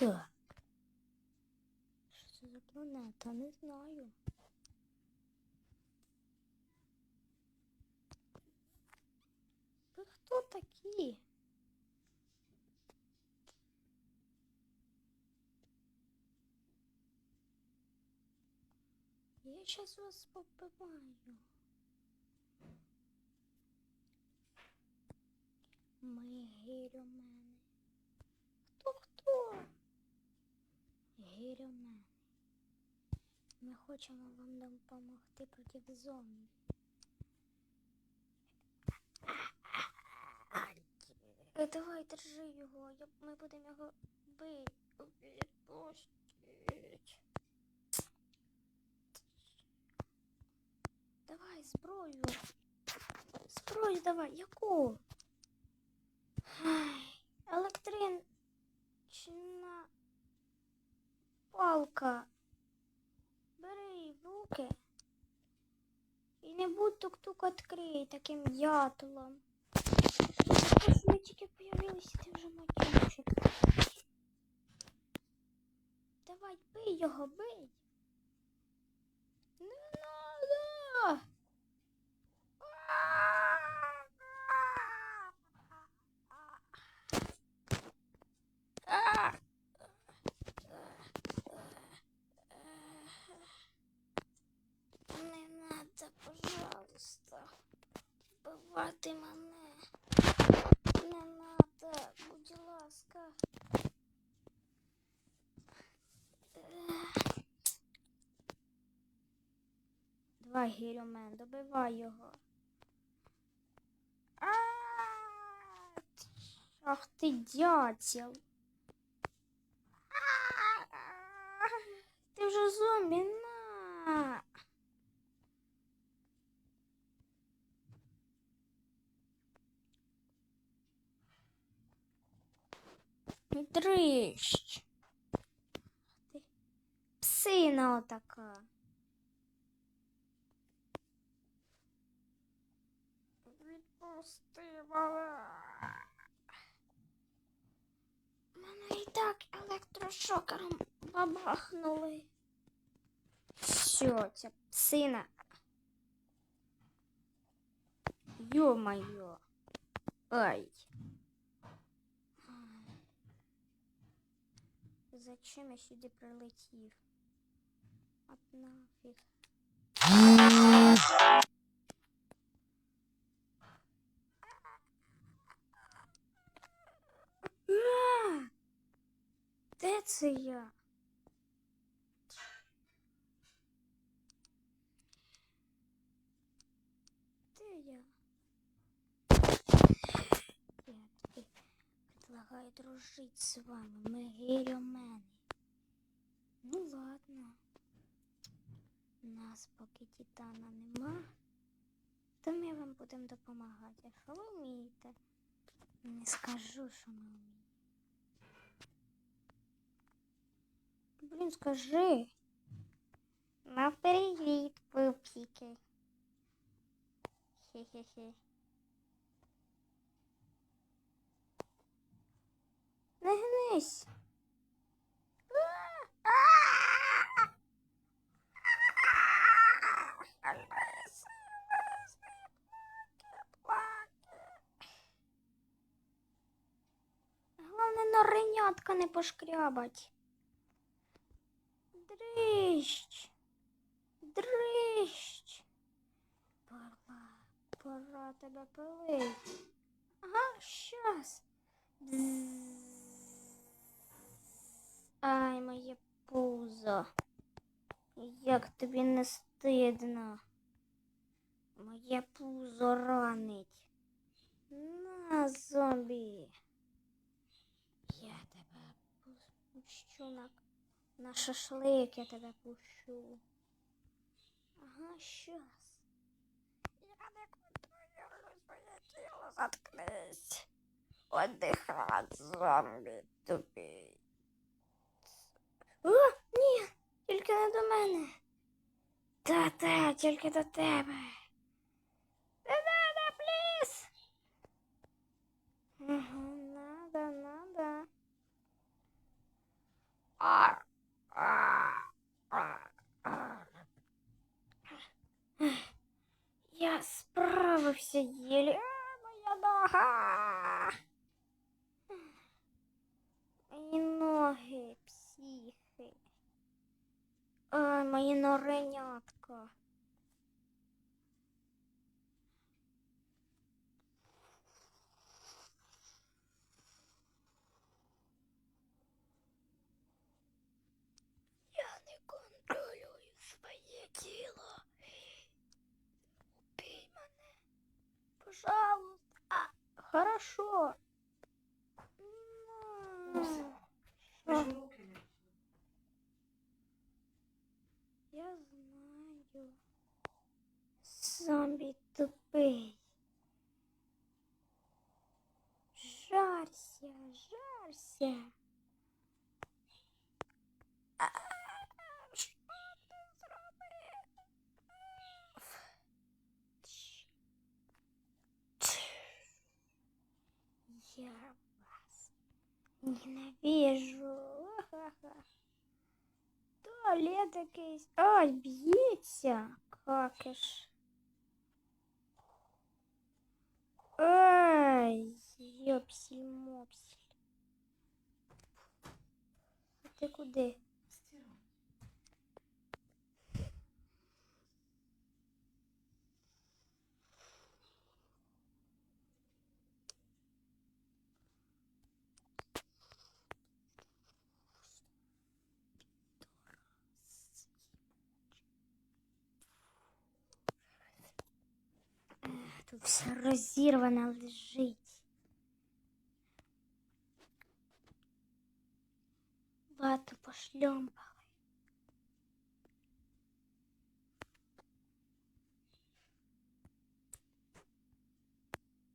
Так. Що це за планета? Не знаю. Ви хто такі? Я щас вас побиваю. Ми гірюмени. Хто хто? Гірюмени. Ми хочемо вам допомогти проти зомбі. Е, Давай, держи його, ми будемо його бити. Давай, зброю. Зброю давай, яку? Електрична палка. Руки. І не будь тук-тук відкрий таким дятлом. Ось ми тільки появилися, ти вже матюшик. Давай, бий його, бий. Не надо. Не надо, пожалуйста, вбивати мене. Не надо, будь ласка. Ех. Давай, Гірюмен, добивай його. Ах ти дятел. Ти вже зомбі, на. Дрищ. Псина отака. Відпусти мене. Мене і так електрошокером бабахнули. Що, ця псина? Ё-моё. Ай. Зачем я сюди прилетів? От нафіг. А! Де це я? Де я? Я тобі дружити з вами. Ми гірюмени. Ну ладно. Нас поки титана нема, то ми вам будемо допомагати. Що ви вмієте? Не скажу, що ми вміємо. Блін, скажи. На привіт, пупсики. Хе-хе-хе. Не гнись. Головне норенятка не пошкрябать. Дрищ. Дрищ. Пора, пора тебе пилить. Ага, щас. Ай, моє пузо. Як тобі не стидно. Моє пузо ранить. На, зомбі. Я тебе пущу на, на шашлик, я тебе пущу. Ага, щас. Я не контролюю своє тіло, заткнись. Отдихать, зомбі тупі. О, ні, тільки не до мене. Та та, тільки до тебе. Та да, пліс. Угу, надо, надо. Ар. Я справився єлі. А, моя нога. Мої ноги, псих своє тіло. Убей мене. Пожалуйста. А, хорошо. Ну, все. Що? Ти ж руки не- Я знаю. Зомбі тупий. Жарся, жарся. А, Що ти зробив? Я вас ненавижу. Ха-ха. Туалет якийсь. Ай, б'ється. Какиш. Ай, йопсіль-мопсіль. Ти куди? Тут все розірвано лежить. Вату пошльомпали.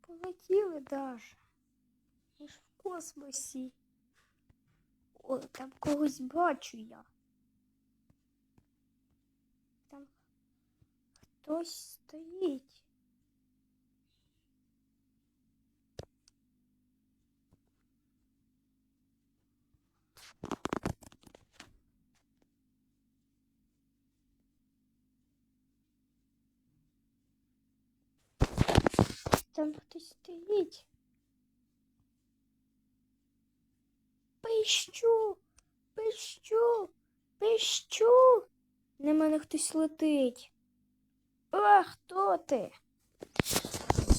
Полетіли даже. Ми ж в космосі. Ой, там когось бачу я. Там хтось стоїть. Там хтось стоїть. Пищу, пищу, пищу. На мене хтось летить. А, хто ти?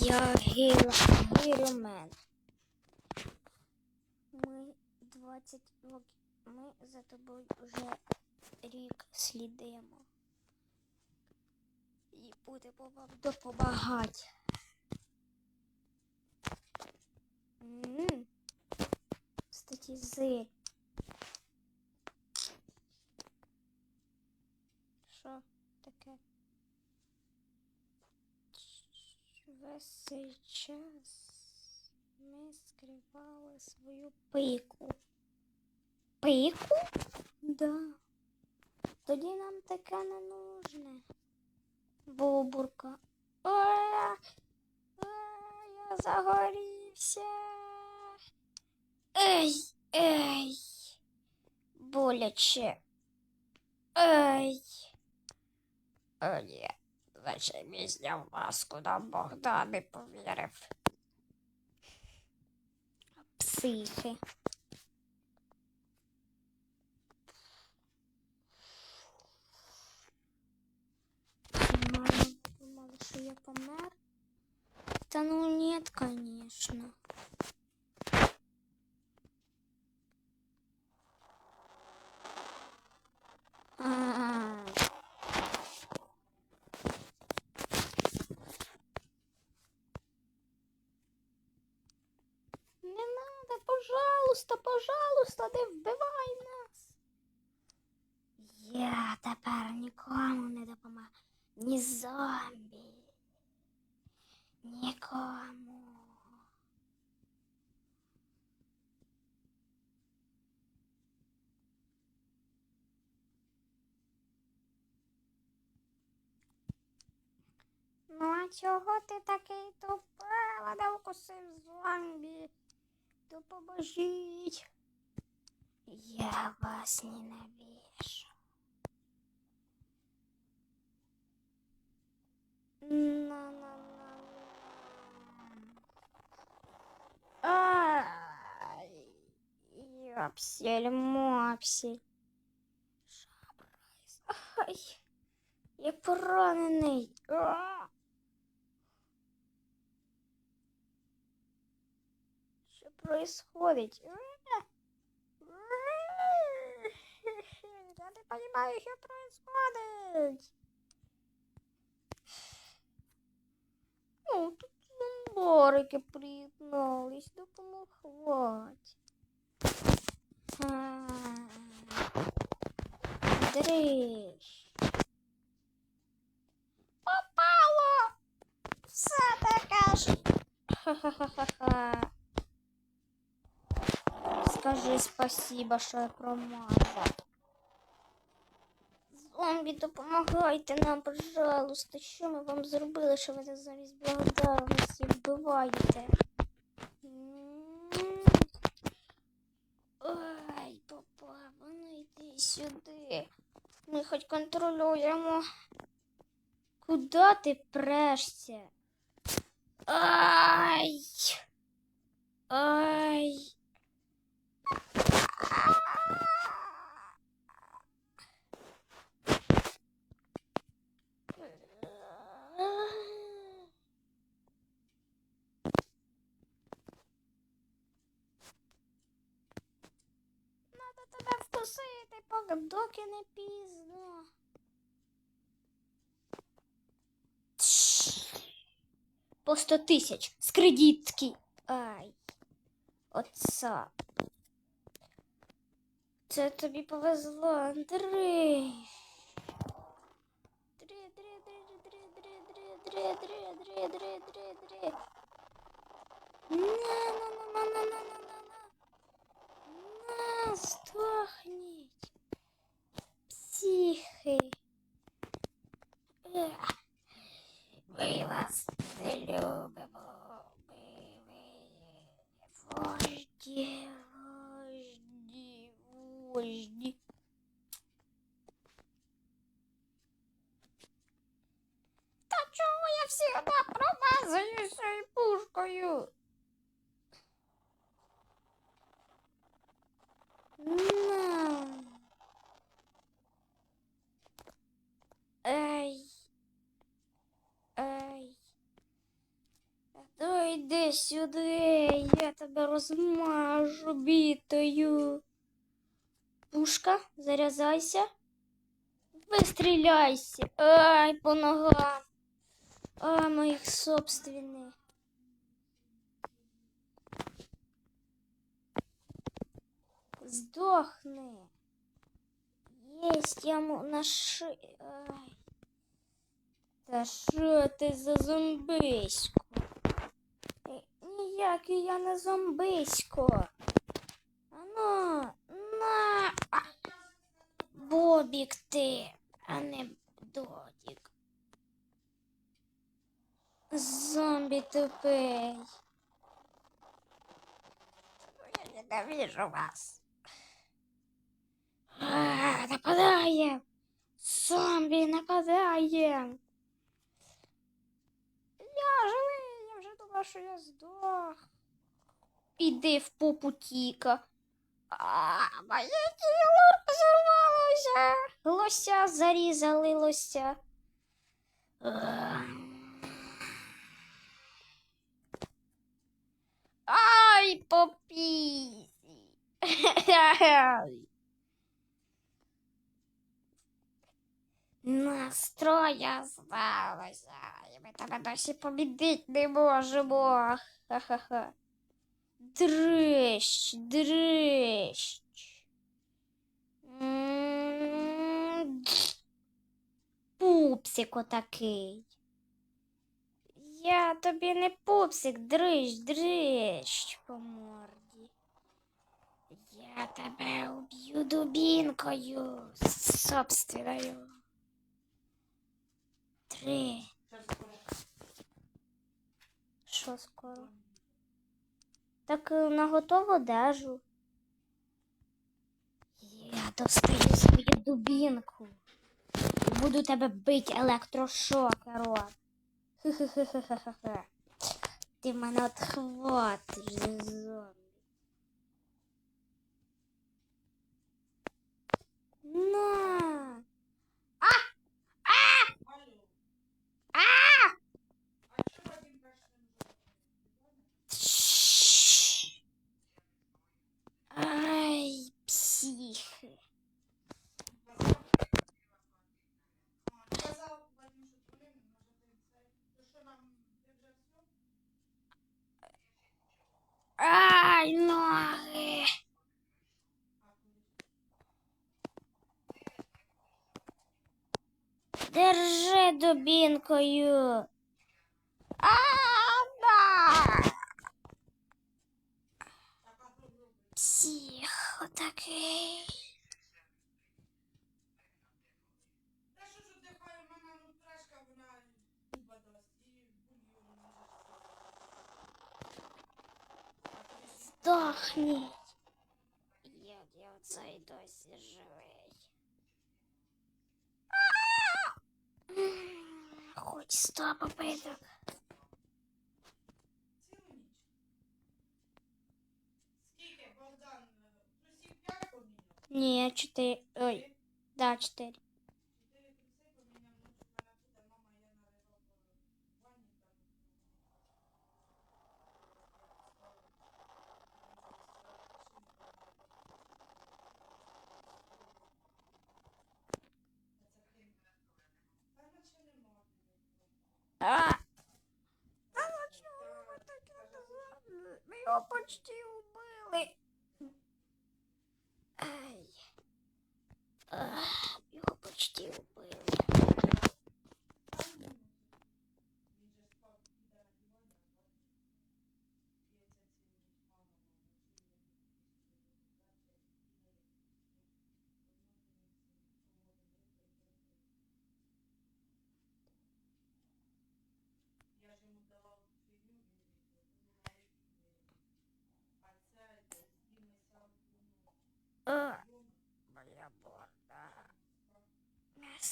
Я Гіра, Гірюмен. Ми 20 років. Ми за тобою вже рік слідимо. І будемо вам допомагати. М. Кстати, зель. Що таке? Весь цей час ми скривали свою пику. Пику? Да. Тоді нам таке не нужне. Бобурка. А, я загорівся. Ей, ей. Боляче. Ей. О, ні. Лише місня в маску нам Богдан не повірив. Психи. Думала, що я помер. Та ну нет, конечно. А. Не надо, пожалуйста, пожалуйста, не вбивай нас. Я тепер нікому не допомагаю. Ні зомбі. Нікому. Ну, а чого ти такий тупий? Мене укусив зомбі. допоможіть. Я вас ненавижу. на на на на! А! ёпсель, мопсель. Шабрайс. Ай, я поранений. Ай. Що происходить? Я не понимаю, що происходить. Ну, тут зомбарики приєднались, допомагать. А, Дрищ. Попало! Все таке ж. Ха-ха-ха-ха. Скажи спасибо, що я промазав. Зомбі, допомагайте нам, пожалуйста. Що ми вам зробили, що ви нас замість благодарності вбиваєте? Ой, папа, ну йди сюди. Ми хоч контролюємо. Куди ти прешся? Ай! Ай! Вкусити, поки доки не пізно. По сто тисяч з кредитки. Ай. Оца. Це тобі повезло, Андрей. Дри, дри, дри, дри, дри, дри, дри, дри, дри, дри, дри, дри. На, на, на, на, на, на, на, на, на. На, здохніть. Психи. Сюди, я тебе розмажу бітою. Пушка, зарязайся. Вистріляйся. Ай, по ногам. А, моїх собственних. Сдохни. Есть яму на ши... Та що ти за зомбисько? Ніякий я не зомбисько. Ану, на. А. Бобік ти, а не Додік. Зомбі тупий. Я ненавижу вас. А, нападаем! Зомбі нападаем! Я живий, я вже думала, що я здох. Іди в попу тіка. А, моє тіло розірвалося. Лося зарізали лося. Ай, попізі. Настроя здалося, і ми тебе досі побідити не можемо. Ха-ха-ха. Дрищ, дрищ. Пупсик отакий. Я тобі не пупсик, дрищ, дрищ по морді. Я тебе уб'ю дубінкою собственною. Три. Що скоро? Так е, на готову одежу. Я достаю свою дубинку. Буду тебе бити електрошокером. Хе-хе-хе-хе-хе-хе. Ти мене от хватиш за зомбі. На! плакаю. Ама! Псих отакий. Сдохни. числа попыток. Не, четыре. Ой, да, четыре. почти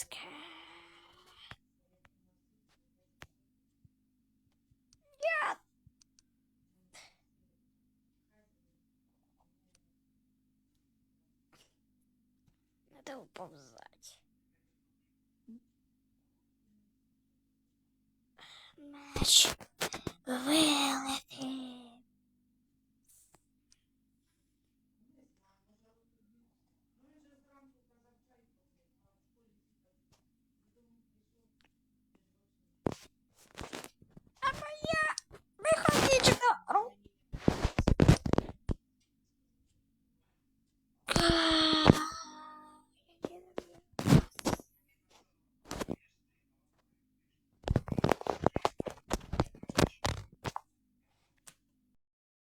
ласка. Я... Надо уповзать. Наш велик.